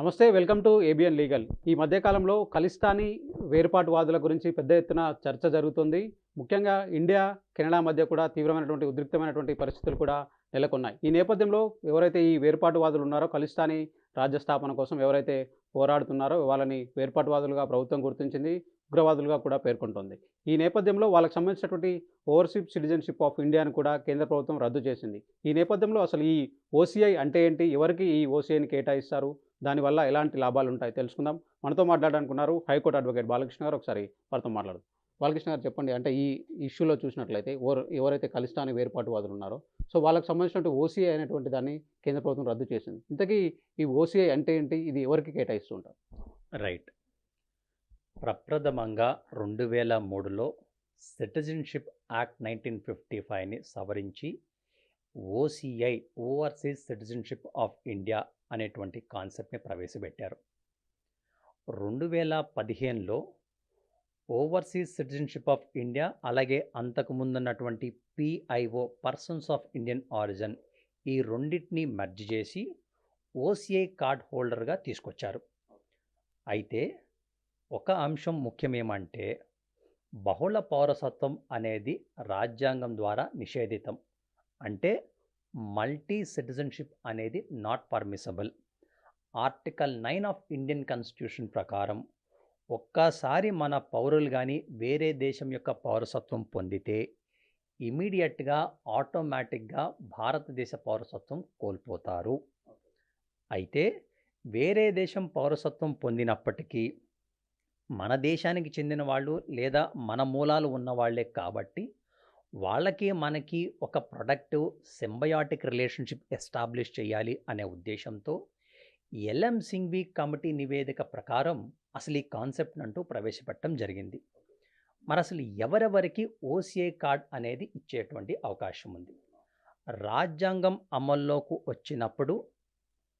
నమస్తే welcome to ABN legal ఈ మధ్యకాలంలో ఖలిస్తానీ వేర్పాటువాదుల గురించి పెద్ద ఎత్తున చర్చ జరుగుతుంది. ముఖ్యంగా ఇండియా కెనడా మధ్య కూడా తీవ్రమైనటువంటి ఉద్రిక్తమైనటువంటి పరిస్థితులు కూడా నెలకొన్నాయి. ఈ నేపథ్యంలో ఎవరైతే ఈ వేర్పాటువాదులు ఉన్నారో ఖలిస్తానీ రాజ్య స్థాపన కోసం ఎవరైతే పోరాడుతున్నారో వాళ్ళని వేర్పాటువాదులుగా ప్రభుత్వం గుర్తించింది ఉగ్రవాదులుగా కూడా పేర్కొంటోంది. ఈ నేపథ్యంలో వాళ్ళకి సంబంధించినటువంటి ఓవర్షిప్ సిటిజన్షిప్ ఆఫ్ ఇండియాను కూడా కేంద్ర ప్రభుత్వం రద్దు చేసింది. ఈ నేపథ్యంలో అసలు ఈ ఓసీఐ అంటే ఏంటి? ఎవరికి ఈ ఓసీఐని కేటాయిస్తారు? దానివల్ల ఎలాంటి లాభాలు ఉంటాయి తెలుసుకుందాం. మనతో మాట్లాడాలనుకున్నారు హైకోర్టు అడ్వకేట్ బాలకృష్ణ గారు. ఒకసారి వారితో మాట్లాడదు. బాలకృష్ణ గారు చెప్పండి అంటే ఈ ఇష్యూలో చూసినట్లయితే ఎవరు ఎవరైతే ఖలిస్తానీ వేర్పాటువాదులు ఉన్నారో సో వాళ్ళకి సంబంధించినటువంటి ఓసీఐ అనేటువంటి దాన్ని కేంద్ర ప్రభుత్వం రద్దు చేసింది. ఇంతకీ ఈ ఓసీఐ అంటే ఏంటి? ఇది ఎవరికి కేటాయిస్తూ ఉంటారు? రైట్. ప్రప్రథమంగా రెండు వేల మూడులో సిటిజన్షిప్ యాక్ట్ నైన్టీన్ ఫిఫ్టీ ఫైవ్ని సవరించి OCI overseas citizenship of India అనేటువంటి కాన్సెప్ట్ని ప్రవేశపెట్టారు. రెండు వేల పదిహేనులో ఓవర్సీస్ సిటిజన్షిప్ ఆఫ్ ఇండియా అలాగే అంతకు ముందున్నటువంటి PIO persons of Indian origin ఈ రెండింటిని మెర్జ్ చేసి ఓసీఐ కార్డ్ హోల్డర్గా తీసుకొచ్చారు. అయితే ఒక అంశం ముఖ్యమేమంటే బహుళ పౌరసత్వం అనేది రాజ్యాంగం ద్వారా నిషేధితం. అంటే మల్టీ సిటిజన్షిప్ అనేది not permissible. Article nine of Indian constitution ప్రకారం ఒక్కసారి మన పౌరులు కానీ వేరే దేశం యొక్క పౌరసత్వం పొందితే ఇమీడియట్గా ఆటోమేటిక్గా భారతదేశ పౌరసత్వం కోల్పోతారు. అయితే వేరే దేశం పౌరసత్వం పొందినప్పటికీ మన దేశానికి చెందిన వాళ్ళు లేదా మన మూలాలు ఉన్నవాళ్ళే కాబట్టి వాళ్ళకి మనకి ఒక ప్రొడక్టివ్ సింబయాటిక్ రిలేషన్షిప్ ఎస్టాబ్లిష్ చేయాలి అనే ఉద్దేశంతో ఎల్ఎం సింగ్వి కమిటీ నివేదిక ప్రకారం అసలు ఈ కాన్సెప్ట్ అంటూ ప్రవేశపెట్టడం జరిగింది. మరి అసలు ఎవరెవరికి ఓసీఐ కార్డ్ అనేది ఇచ్చేటువంటి అవకాశం ఉంది. రాజ్యాంగం అమల్లోకి వచ్చినప్పుడు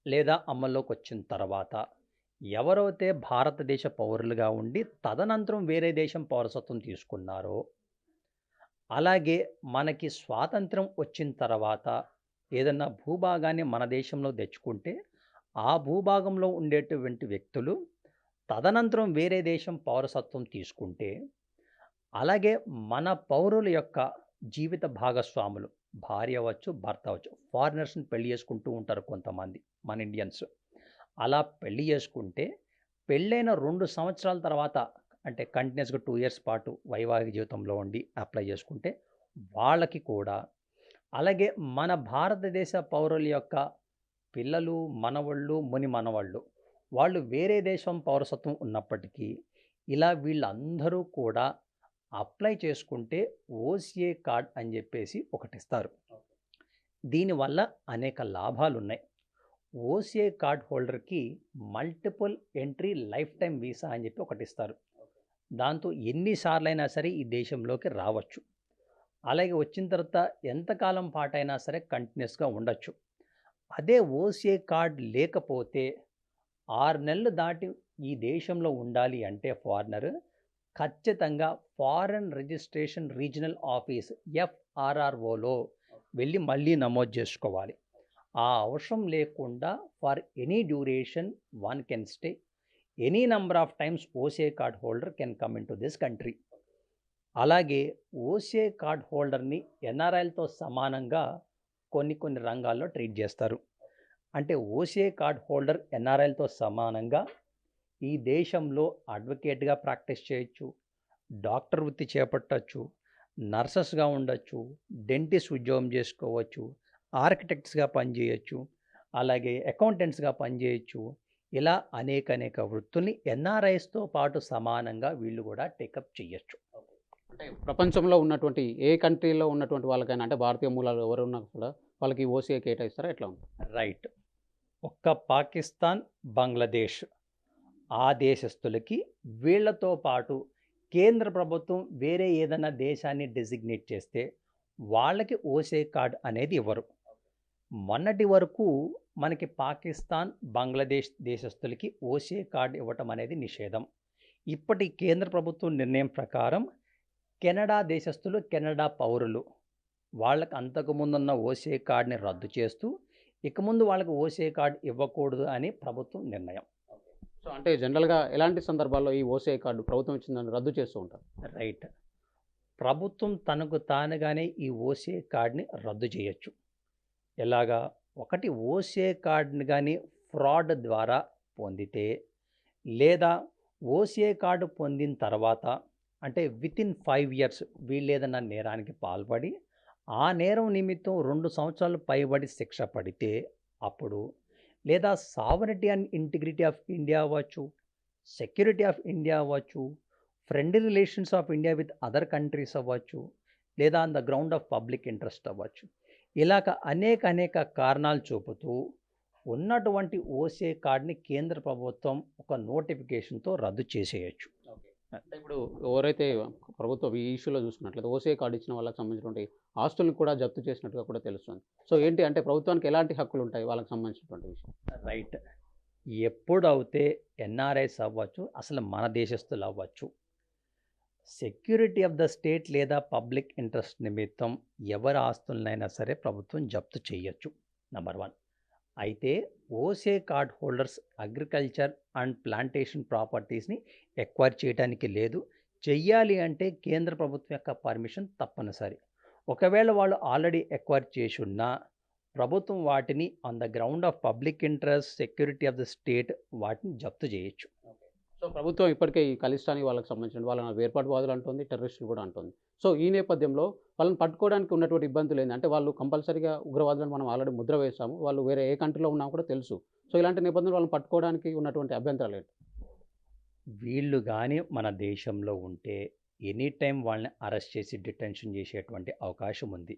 లేదా అమల్లోకి వచ్చిన తర్వాత ఎవరైతే భారతదేశ పౌరులుగా ఉండి తదనంతరం వేరే దేశం పౌరసత్వం తీసుకున్నారో అలాగే మనకి స్వాతంత్రం వచ్చిన తర్వాత ఏదన్నా భూభాగాన్ని మన దేశంలో తెచ్చుకుంటే ఆ భూభాగంలో ఉండేటువంటి వ్యక్తులు తదనంతరం వేరే దేశం పౌరసత్వం తీసుకుంటే అలాగే మన పౌరుల యొక్క జీవిత భాగస్వాములు భార్య అవ్వచ్చు భర్త అవ్వచ్చు ఫారినర్స్ని పెళ్ళి చేసుకుంటూ ఉంటారు కొంతమంది మన ఇండియన్స్. అలా పెళ్ళి చేసుకుంటే పెళ్ళైన రెండు సంవత్సరాల తర్వాత అంటే కంటిన్యూస్గా టూ ఇయర్స్ పాటు వైవాహిక జీవితంలో ఉండి అప్లై చేసుకుంటే వాళ్ళకి కూడా అలాగే మన భారతదేశ పౌరుల యొక్క పిల్లలు మనవళ్ళు ముని మనవాళ్ళు వాళ్ళు వేరే దేశం పౌరసత్వం ఉన్నప్పటికీ ఇలా వీళ్ళందరూ కూడా అప్లై చేసుకుంటే ఓసీఏ కార్డ్ అని చెప్పేసి ఒకటి ఇస్తారు. దీనివల్ల అనేక లాభాలు ఉన్నాయి OCI card హోల్డర్కి multiple entry life time visa అని చెప్పి ఒకటి ఇస్తారు. దాంతో ఎన్నిసార్లైనా సరే ఈ దేశంలోకి రావచ్చు. అలాగే వచ్చిన తర్వాత ఎంతకాలం పాటైనా సరే కంటిన్యూస్గా ఉండొచ్చు. అదే ఓసీఏ కార్డ్ లేకపోతే ఆరు నెలలు దాటి ఈ దేశంలో ఉండాలి అంటే ఫారినర్ ఖచ్చితంగా ఫారెన్ రిజిస్ట్రేషన్ రీజనల్ ఆఫీస్ ఎఫ్ఆర్ఆర్ఓలో వెళ్ళి మళ్ళీ నమోదు చేసుకోవాలి. ఆ అవసరం లేకుండా for any duration one can stay any number of times OCI card holder can come into this country అలాగే ఓసీఐ కార్డ్ హోల్డర్ని ఎన్ఆర్ఐలతో సమానంగా కొన్ని కొన్ని రంగాల్లో ట్రీట్ చేస్తారు. అంటే ఓసీఐ కార్డ్ హోల్డర్ ఎన్ఆర్ఐలతో సమానంగా ఈ దేశంలో అడ్వకేట్గా ప్రాక్టీస్ చేయొచ్చు డాక్టర్ వృత్తి చేపట్టచ్చు నర్సెస్గా ఉండొచ్చు డెంటిస్ట్ ఉద్యోగం చేసుకోవచ్చు ఆర్కిటెక్ట్స్గా పనిచేయచ్చు అలాగే అకౌంటెంట్స్గా పనిచేయచ్చు ఇలా అనేక అనేక వృత్తుల్ని ఎన్ఆర్ఐస్తో పాటు సమానంగా వీళ్ళు కూడా టేకప్ చేయొచ్చు అంటే ప్రపంచంలో ఉన్నటువంటి ఏ కంట్రీలో ఉన్నటువంటి వాళ్ళకైనా అంటే భారతీయ మూలాలు ఎవరు ఉన్నా కూడా వాళ్ళకి ఓసీఐ కేటాయిస్తారా? ఎట్లా ఉంది రైట్. ఒక్క పాకిస్తాన్ బంగ్లాదేశ్ ఆ దేశస్తులకి వీళ్ళతో పాటు కేంద్ర ప్రభుత్వం వేరే ఏదైనా దేశాన్ని డెసిగ్నేట్ చేస్తే వాళ్ళకి ఓసే కార్డ్ అనేది ఇవ్వరు. మొన్నటి వరకు మనకి పాకిస్తాన్ బంగ్లాదేశ్ దేశస్తులకి ఓసే కార్డ్ ఇవ్వటం అనేది నిషేధం. ఇప్పటి కేంద్ర ప్రభుత్వం నిర్ణయం ప్రకారం కెనడా దేశస్తులు కెనడా పౌరులు వాళ్ళకి అంతకుముందున్న ఓసే కార్డ్ని రద్దు చేస్తూ ఇక ముందు వాళ్ళకి ఓసీఐ కార్డు ఇవ్వకూడదు అని ప్రభుత్వం నిర్ణయం. సో అంటే జనరల్గా ఎలాంటి సందర్భాల్లో ఈ ఓసీఐ కార్డు ప్రభుత్వం ఇచ్చిందని రద్దు చేస్తూ ఉంటారు? రైట్. ప్రభుత్వం తనకు తానుగానే ఈ ఓసీఐ కార్డ్ని రద్దు చేయొచ్చు. ఎలాగా ఒకటి ఓసే కార్డుని కానీ ఫ్రాడ్ ద్వారా పొందితే లేదా ఓసీఏ కార్డు పొందిన తర్వాత అంటే విత్ ఇన్ ఫైవ్ ఇయర్స్ వీళ్ళు నేరానికి పాల్పడి ఆ నేరం నిమిత్తం రెండు సంవత్సరాలు పైబడి శిక్ష పడితే అప్పుడు లేదా sovereignty and integrity of India అవ్వచ్చు సెక్యూరిటీ ఆఫ్ ఇండియా అవ్వచ్చు friend relations of India with other countries అవ్వచ్చు లేదా on the ground of public interest అవ్వచ్చు. ఇలాగ అనేక అనేక కారణాలు చూపుతూ ఉన్నటువంటి ఓసీఐ కార్డ్ని కేంద్ర ప్రభుత్వం ఒక నోటిఫికేషన్తో రద్దు చేసేయచ్చు. అంటే ఇప్పుడు ఎవరైతే ప్రభుత్వం ఈ ఇష్యూలో చూసుకున్నట్లయితే ఓసీఐ కార్డు ఇచ్చిన వాళ్ళకి సంబంధించినటువంటి ఆస్తులను కూడా జప్తు చేసినట్టుగా కూడా తెలుస్తుంది. సో ఏంటి అంటే ప్రభుత్వానికి ఎలాంటి హక్కులు ఉంటాయి వాళ్ళకి సంబంధించినటువంటి విషయం? రైట్. ఎప్పుడైతే ఎన్ఆర్ఐస్ అవ్వచ్చు అసలు మన దేశస్తులు అవ్వచ్చు. సెక్యూరిటీ ఆఫ్ ద స్టేట్ లేదా పబ్లిక్ ఇంట్రెస్ట్ నిమిత్తం ఎవరి ఆస్తులనైనా సరే ప్రభుత్వం జప్తు చేయొచ్చు నెంబర్ వన్. అయితే OCI card holders agriculture and plantation ప్రాపర్టీస్ని acquire చేయడానికి లేదు. చెయ్యాలి అంటే కేంద్ర ప్రభుత్వం యొక్క పర్మిషన్ తప్పనిసరి. ఒకవేళ వాళ్ళు ఆల్రెడీ ఎక్వైర్ చేసి ఉన్నా ప్రభుత్వం వాటిని on the ground of public interest security of the state వాటిని జప్తు చేయొచ్చు. సో ప్రభుత్వం ఇప్పటికే ఈ ఖలిస్తానీ వాళ్ళకి సంబంధించిన వాళ్ళని వేర్పాటువాదులు అంటుంది టెర్రరిస్టులు కూడా అంటుంది. సో ఈ నేపథ్యంలో వాళ్ళని పట్టుకోవడానికి ఉన్నటువంటి ఇబ్బందులు ఏంటంటే వాళ్ళు కంపల్సరీగా ఉగ్రవాదులను మనం ఆల్రెడీ ముద్ర వేసాము వాళ్ళు వేరే ఏ కంట్రీలో ఉన్నా కూడా తెలుసు. సో ఇలాంటి నేపథ్యంలో వాళ్ళని పట్టుకోవడానికి ఉన్నటువంటి అభ్యంతరాలు ఏంటి? వీళ్ళు కానీ మన దేశంలో ఉంటే ఎనీ టైం వాళ్ళని అరెస్ట్ చేసి డిటెన్షన్ చేసేటువంటి అవకాశం ఉంది.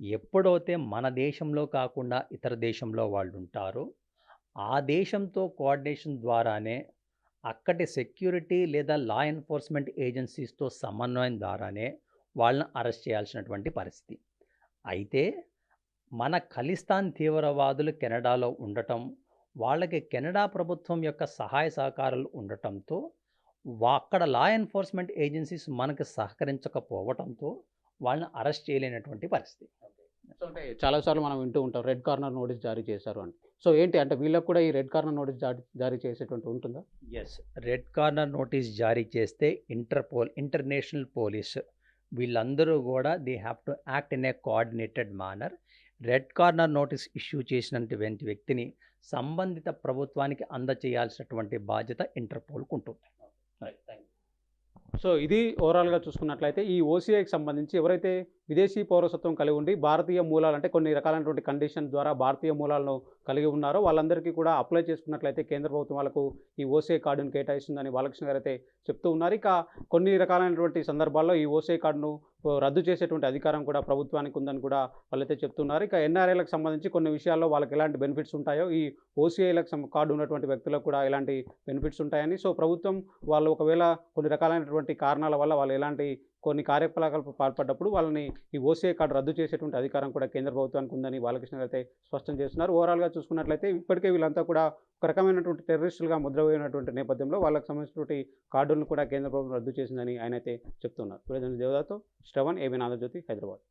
ఎప్పుడైతే మన దేశంలో కాకుండా ఇతర దేశంలో వాళ్ళు ఉంటారో ఆ దేశంతో కోఆర్డినేషన్ ద్వారానే అక్కడి సెక్యూరిటీ లేదా లా ఎన్ఫోర్స్మెంట్ ఏజెన్సీస్తో సమన్వయం ద్వారానే వాళ్ళని అరెస్ట్ చేయాల్సినటువంటి పరిస్థితి. అయితే మన ఖలిస్తాన్ తీవ్రవాదులు కెనడాలో ఉండటం వాళ్ళకి కెనడా ప్రభుత్వం యొక్క సహాయ సహకారాలు ఉండటంతో అక్కడ లా ఎన్ఫోర్స్మెంట్ ఏజెన్సీస్ మనకు సహకరించకపోవటంతో వాళ్ళని అరెస్ట్ చేయలేనటువంటి పరిస్థితి. సో అంటే చాలాసార్లు మనం వింటూ ఉంటాం రెడ్ కార్నర్ నోటీస్ జారీ చేశారు అని. సో ఏంటి? అంటే వీళ్ళకి కూడా ఈ రెడ్ కార్నర్ నోటీస్ జారీ జారీ చేసేటువంటి ఉంటుందా? ఎస్ రెడ్ కార్నర్ నోటీస్ జారీ చేస్తే ఇంటర్పోల్ ఇంటర్నేషనల్ పోలీస్ వీళ్ళందరూ కూడా they have to act in a coordinated manner red corner notice issue చేసినటువంటి వ్యక్తిని సంబంధిత ప్రభుత్వానికి అందచేయాల్సినటువంటి బాధ్యత ఇంటర్పోల్కు ఉంటుంది. సో ఇది ఓవరాల్గా చూసుకున్నట్లయితే ఈ ఓసీఐకి సంబంధించి ఎవరైతే విదేశీ పౌరసత్వం కలిగి ఉండి భారతీయ మూలాలు అంటే కొన్ని రకాలైనటువంటి కండిషన్ ద్వారా భారతీయ మూలాలను కలిగి ఉన్నారో వాళ్ళందరికీ కూడా అప్లై చేసుకున్నట్లయితే కేంద్ర ప్రభుత్వం వాళ్ళకు ఈ ఓసీఐ కార్డును కేటాయిస్తుందని బాలకృష్ణ గారు అయితే చెప్తూ ఉన్నారు. ఇక కొన్ని రకాలైనటువంటి సందర్భాల్లో ఈ ఓసీఐ కార్డును రద్దు చేసేటువంటి అధికారం కూడా ప్రభుత్వానికి ఉందని కూడా వాళ్ళైతే చెప్తున్నారు. ఇక ఎన్ఆర్ఐలకు సంబంధించి కొన్ని విషయాల్లో వాళ్ళకి ఎలాంటి బెనిఫిట్స్ ఉంటాయో ఈ ఓసీఐలకు కార్డు ఉన్నటువంటి వ్యక్తులకు కూడా ఎలాంటి బెనిఫిట్స్ ఉంటాయని. సో ప్రభుత్వం వాళ్ళు ఒకవేళ కొన్ని రకాలైనటువంటి కారణాల వల్ల వాళ్ళు ఎలాంటి కొన్ని కార్యకలాపాలకు పాల్పడ్డప్పుడు వాళ్ళని ఈ ఓసీఐ కార్డు రద్దు చేసేటువంటి అధికారం కూడా కేంద్ర ప్రభుత్వానికి ఉందని బాలకృష్ణ గారు అయితే స్పష్టం చేస్తున్నారు. ఓవరాల్గా చూసుకున్నట్లయితే ఇప్పటికే వీళ్ళంతా కూడా ఒక రకమైనటువంటి టెర్రరిస్టులుగా ముద్రపోయినటువంటి నేపథ్యంలో వాళ్ళకి సంబంధించినటువంటి కార్డులను కూడా కేంద్ర ప్రభుత్వం రద్దు చేసిందని ఆయన అయితే చెప్తున్నారు. దేవదాతో శ్రవణ్ ఏబీ ఆంధ్రజ్యోతి హైదరాబాద్.